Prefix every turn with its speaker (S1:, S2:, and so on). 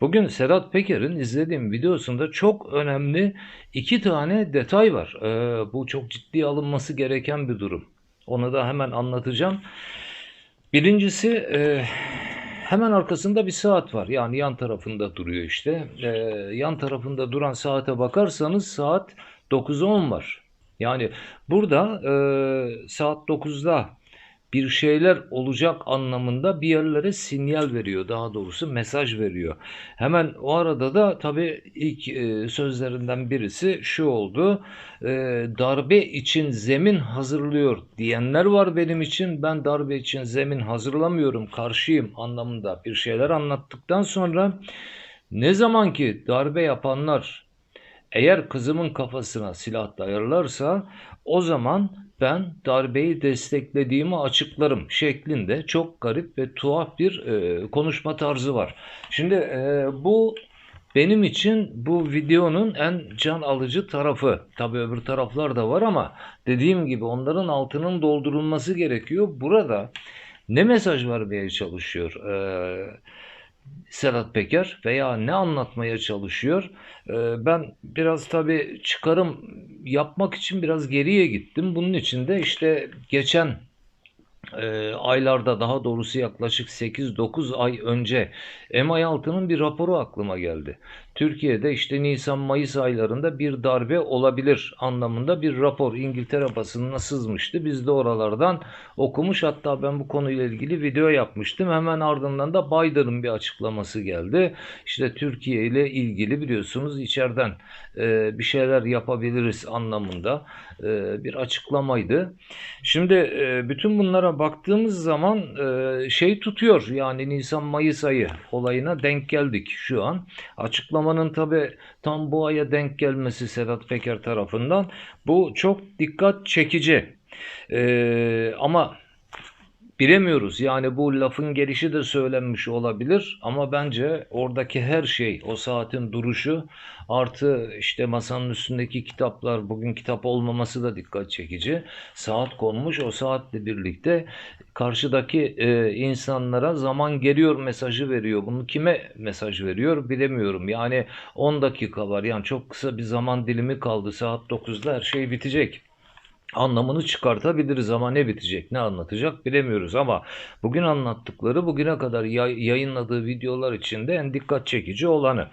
S1: Bugün Sedat Peker'in izlediğim videosunda çok önemli iki tane detay var. Ee, bu çok ciddi alınması gereken bir durum. Onu da hemen anlatacağım. Birincisi e, hemen arkasında bir saat var. Yani yan tarafında duruyor işte. Ee, yan tarafında duran saate bakarsanız saat 9'a 10 var. Yani burada e, saat 9'da bir şeyler olacak anlamında bir yerlere sinyal veriyor. Daha doğrusu mesaj veriyor. Hemen o arada da tabii ilk e, sözlerinden birisi şu oldu. E, darbe için zemin hazırlıyor diyenler var benim için. Ben darbe için zemin hazırlamıyorum, karşıyım anlamında bir şeyler anlattıktan sonra ne zaman ki darbe yapanlar eğer kızımın kafasına silah dayarlarsa o zaman ben darbeyi desteklediğimi açıklarım şeklinde çok garip ve tuhaf bir e, konuşma tarzı var. Şimdi e, bu benim için bu videonun en can alıcı tarafı. Tabii öbür taraflar da var ama dediğim gibi onların altının doldurulması gerekiyor. Burada ne mesaj vermeye çalışıyor? Ee, Sedat Peker veya ne anlatmaya çalışıyor? Ee, ben biraz tabii çıkarım yapmak için biraz geriye gittim. Bunun için de işte geçen e, aylarda daha doğrusu yaklaşık 8-9 ay önce MI6'nın bir raporu aklıma geldi. Türkiye'de işte Nisan-Mayıs aylarında bir darbe olabilir anlamında bir rapor İngiltere basınına sızmıştı. Biz de oralardan okumuş hatta ben bu konuyla ilgili video yapmıştım. Hemen ardından da Biden'ın bir açıklaması geldi. İşte Türkiye ile ilgili biliyorsunuz içeriden e, bir şeyler yapabiliriz anlamında e, bir açıklamaydı. Şimdi e, bütün bunlara baktığımız zaman e, şey tutuyor yani Nisan-Mayıs ayı olayına denk geldik şu an. Açıklamanın tabi tam bu aya denk gelmesi Sedat Peker tarafından bu çok dikkat çekici. E, ama Bilemiyoruz. Yani bu lafın gelişi de söylenmiş olabilir ama bence oradaki her şey, o saatin duruşu artı işte masanın üstündeki kitaplar, bugün kitap olmaması da dikkat çekici. Saat konmuş, o saatle birlikte karşıdaki e, insanlara zaman geliyor mesajı veriyor. Bunu kime mesaj veriyor bilemiyorum. Yani 10 dakika var. Yani çok kısa bir zaman dilimi kaldı. Saat 9'da her şey bitecek anlamını çıkartabiliriz ama ne bitecek, ne anlatacak bilemiyoruz ama bugün anlattıkları bugüne kadar yayınladığı videolar içinde en dikkat çekici olanı.